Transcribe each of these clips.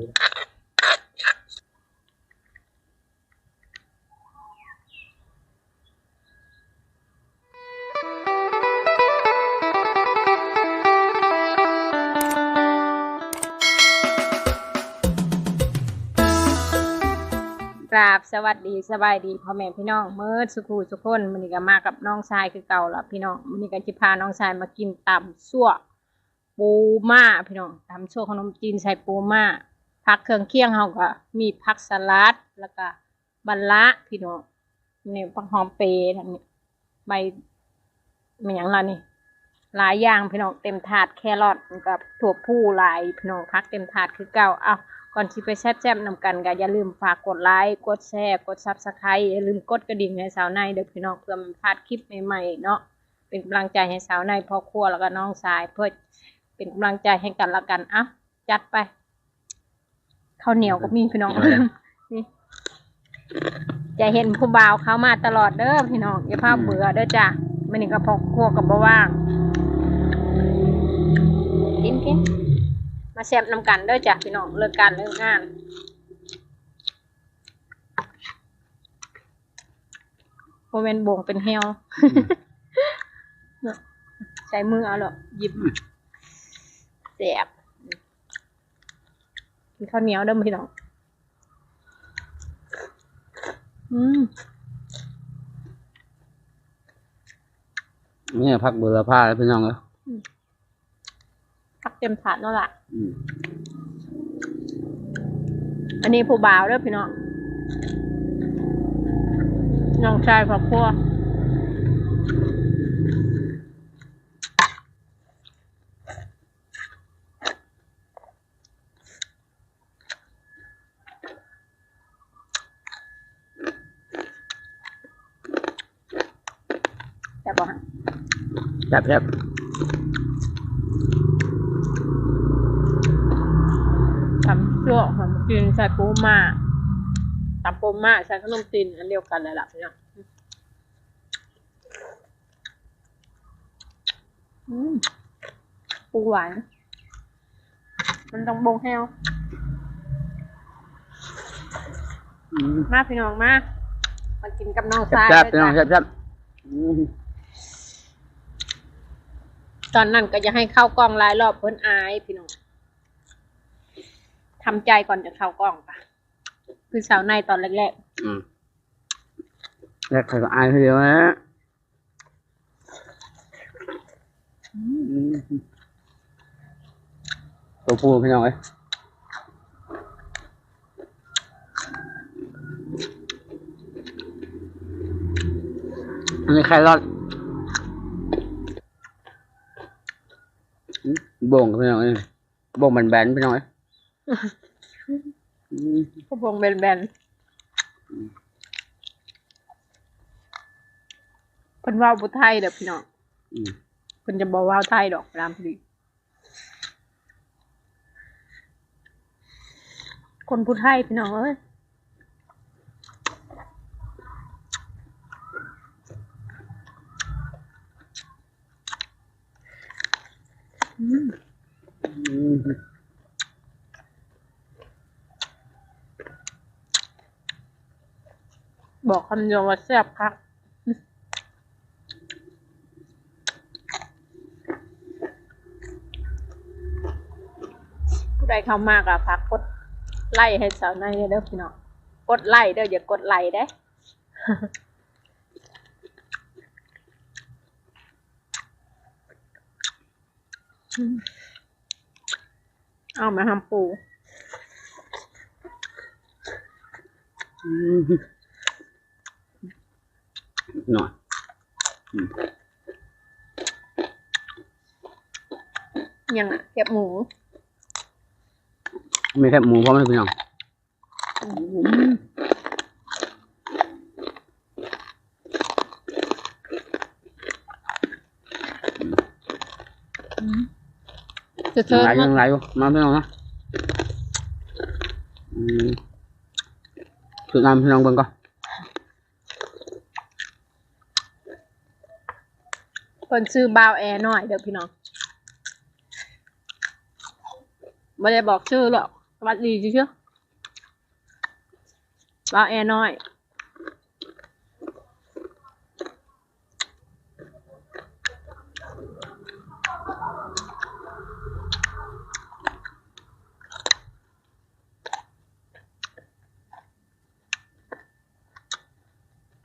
กราบสวัสดีสบายดีพ่อแม่พี่น้องเมื่อสุขูสุกคนมันนี้ก็มากับน้องชายคือเก่าละพี่น้องมันนี้ก็จะพาน้องชายมากินตำซั่วปูม่าพี่น้องตำซั่วขนมจีนใส่ปูม่า ผักเครื่องเคียงเฮาก็มีผักสลัดแล้วก็บัลละพี่น้องนี่ผักหอมเปรย์ทั้งนี้ใบมันหยังละนี่หลายอย่างพี่น้องเต็มถาดแครอทกับถั่วผู้หลายพี่น้องพักเต็มถาดคือเก่าเอาก่อนที่ไปแซ่บๆนำกันก็อย่าลืมฝากกดไลค์กดแชร์กดซับสไครต์อย่าลืมกดกระดิ่งให้สาวในเด้อพี่น้องเพื่อไมันพลาดคลิปใหม่ๆเนาะเป็นกำลังใจให้สาวในพ่อครัวแล้วก็น้องสายเพื่อเป็นกำลังใจให้กันละกันอะจัดไป ข้าวเหนียวก็มีพี่น้องนี่จะเห็นผู้บ่าวเขามาตลอดเด้อพี่น้องอย่าพาเบื่อเด้อจ้ะมันนี่ก็พอครัวกับบ่ว่างกินกินมาแซ่บนำกันเด้อจ้ะพี่น้องเลิกการเลิกงานโมเมนบ่งเป็นเฮลใช้มือเอาหรอหยิบแซ่บ กินข้าวเหนียวเด้อพี่น้อง อืมเนี่ยพักเบอร์ผ้าแล้วพี่น้องเอ้ยพักเต็มถาดนั่นแหละอืมอันนี้ผู้บ่าวเด้อพี่น้อง น้องชายครอบครัวแต่บอกแซ่บแซ่บทำชั่วหอมจีนใส่ปูม่าตำปูม่าใส่ขนมจีนอันเดียวกันเลยล่ะพี่น้องอืมปูหวาน มันต้องบงแฮวอืมมาพี่น้องมา มากินกับน้องแซ่ทบรายแซ่บพี่น้องเลยแซ่จ้ะบแซ่บอืม ตอนนั้นก็จะให้เข้ากล้องลายรอบเพิ่นอายพี่น้องทำใจก่อนจะเข้ากล้องค่ะคือสาวในตอนแรกอืมแล้วใครก็อายทีเดียวนะตัวผู้พี่น้องเอ้ยอันนี้ใครรอดอืม บ่งพี่น้องเอ้ยบ่งแบนๆพี่น้องเอ้ยอืมๆกระพงแบนๆเพิ่นเว่าบุไทยเด้อพี่น้องอืมเพิ่นจะบอกว่าไทยดอกรามพอดีคนพูดไทยพี่น้องเอ้ยอืมอืม บอกคำเดียวว่าแซ่บคักผู้ใดเข้ามากอะพักกดไล่ให้สาวในเด้อพี่น้องกดไล่เด้ออย่ากดไล่ได้ เอามาทำปูอืมหน่อยอืมยังอะเก็บหมูมีแค่หมูพร้อมเลยพี่น้อง จะเธยังอไรมายังไรอยู่มาพี่น้องนะอืมสุดน้ำพี่น้องเบิ่งก่อนคนซื้อบาวแอร์หน่อยเด้อพี่น้องไม่ได้บอกชื่อหรอกสวัสดีเชื่อบ่าวแอร์น้อย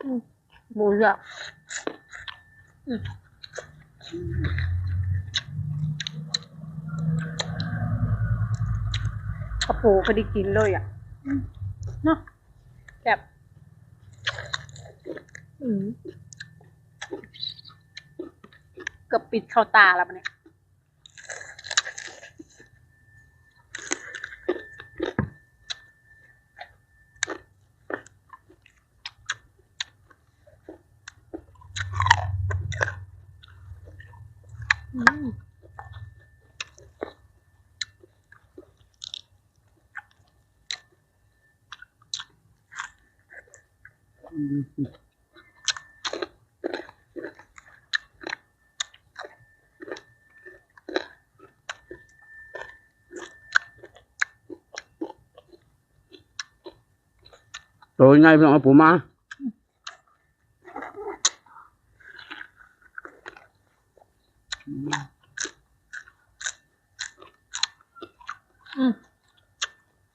อืม หมูสับอืมกระปูพอดีกินเลยอะอืมเนาะแบบอืมเกือบปิดเข้าตาแล้วปะเนี่ย อืมโตยังไงพี่น้ องเอาผมมาอืม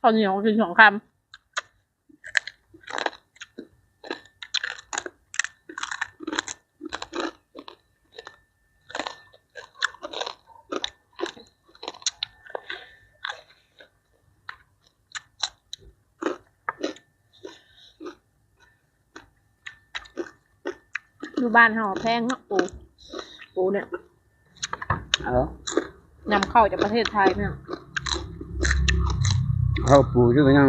ข้าวเหนียวกินสองคำอยู่บ้านห่อแพงเนาะปูปูเนี่ย เอานำเข้าจากประเทศไทยเนี่ยเขาปูชื่อก็ยัง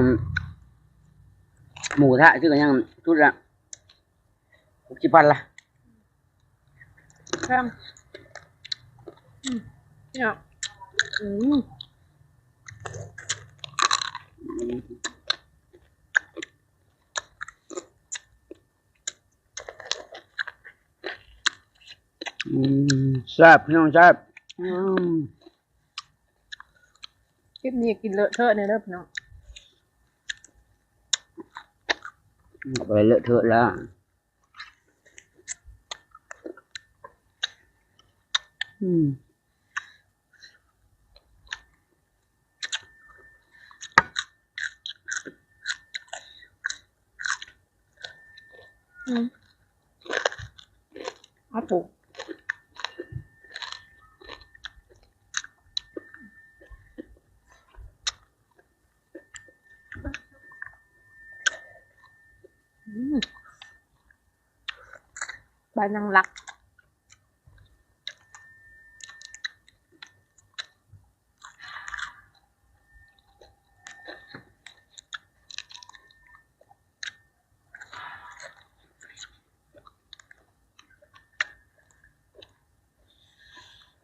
หมูทะชื่อก็ยังชุดละหกสิบพันละครับอืมเนี่ยอืมอืมแซ่บพี่น้องแซ่บอืม คลิปนี้กินเลอะเทอะเนี่ยเด้อพี่น้องเอาไปเลอะเทอะแล้วอืมอืมเอาปูอืม ใบนางรัก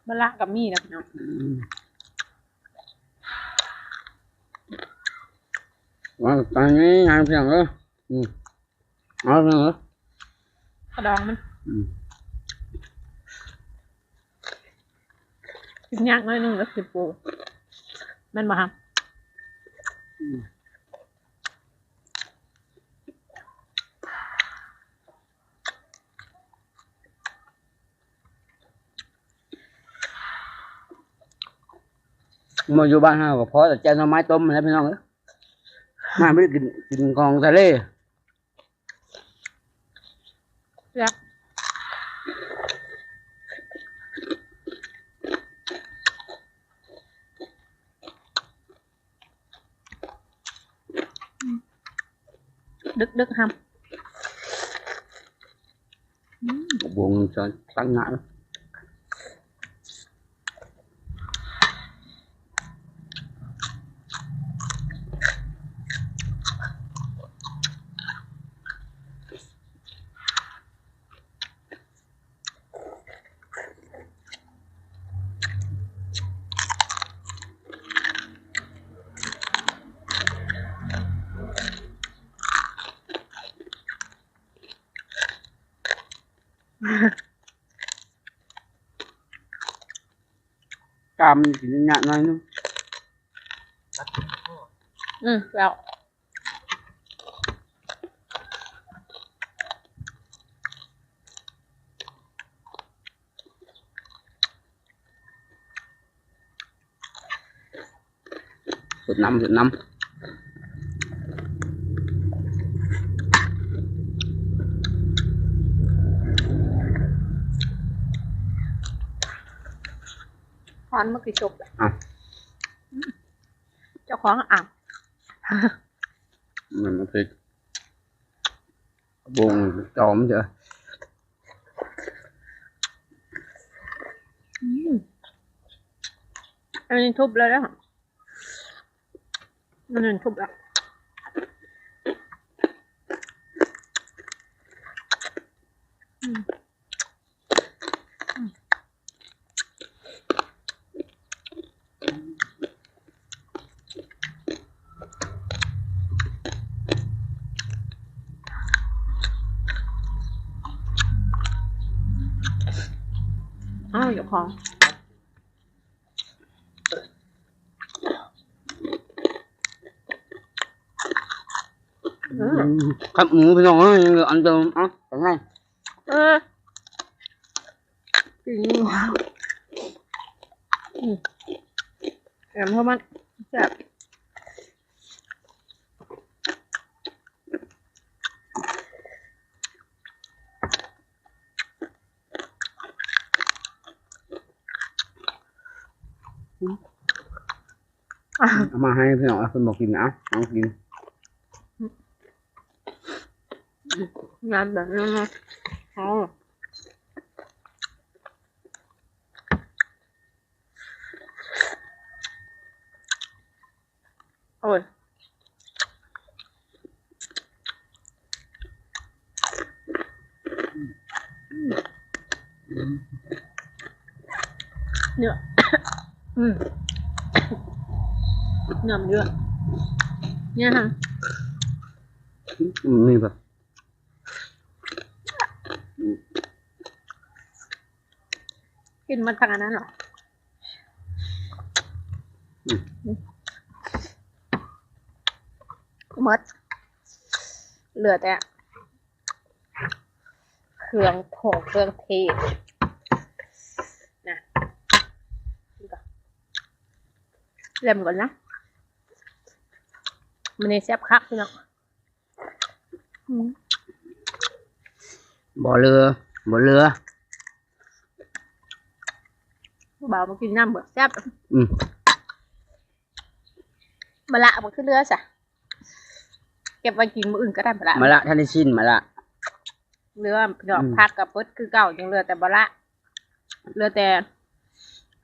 มะละกับมีนะพี่น้องอืมว่าตอนนี้งานเพียงเหรออืมเอาเพียงเหรอกระดองมันอืม กินยากน้อยหนึงแล้วคือปูแมันมาครับมาอยู่บ้านห้าก็พอแต่แจหน่อไม้ต้มนะพี่น้องเอ้ยมาไม่ได้กินกินของทะเล ยัก ดึกดึกๆครับ อืมบวงจะตั้งหน้าแล้วกามกินหยาหน่อยนึงอืมแล้วสดน้ำสดน้คอนเมื่อกี้จบแล้วำอะเจ้าของอะมันมาพริกบงจอมเจออืมอันนี้ทุบเลยแล้วมันนึงทุบแล้ว อ้าวเดี๋ยวขอครับหมูพี่น้องเอ้ยยังเหลืออันเดิมเอะเป็นไงเออจริงว้าวแอมเพราะมันแซ่บ เอามาให้พี่น้องเอาเพิ่นบอกกินนะเอาน้องกินงานแบบนี้นะอ๋อโอ้ยเนื้ ออืมเนื้อมันเยอะเนี่ยฮะอืมนี่แบบกินมันทางอันนั้นเหรอหมดเหลือแต่เครื่องโถเครื่องเทศนะนี่ก่อน เล่มก่อนนะมันในแซ่บคักพี่น้องอืมบ่อเรือบ่อเรือเบามากินน้ำเบิดแซ่บอืมมะละมันขึ้นเรือสะเก็บไว้กินมื้ออื่นก็ได้มะละมาละท่านได้ชินมาละเรือดอกอืมพักกับเปิดคือเก่าจังเรือแต่มะละเรือแต่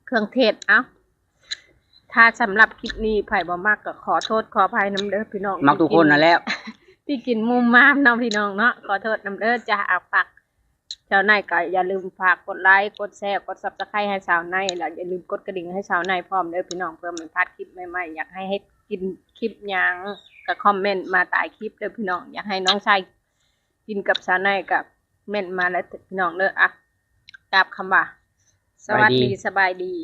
เครื่องเทศเอ้า ถ้าสำหรับคลิปนี้ไผ่บ่มากก็ขอโทษขออภัยน้ำเด้อพี่น้องมักทุกคนนั่นแหล้ว ที่กินมุมมามเน้องพี่น้องเนาะขอโทษน้ำเด้อจ้าอาฝากชาวในก็อย่าลืมฝากกดไลค์กดแชร์กดซับสไครต์ให้ชาวในแล้วอย่าลืมกดกระดิ่งให้ชาวในพร้อมเด้อพี่น้องเพื่อไม่พลาดคลิปใหม่ๆอยากให้เฮ็ดกินคลิปหยังก็คอมเมนต์มาใต้คลิปเด้อพี่น้องอยากให้น้องชายกินกับชาวในกับเม่นมาแล้วพี่น้องเด้ออะกราบคำว่าสวัสดีสบายดี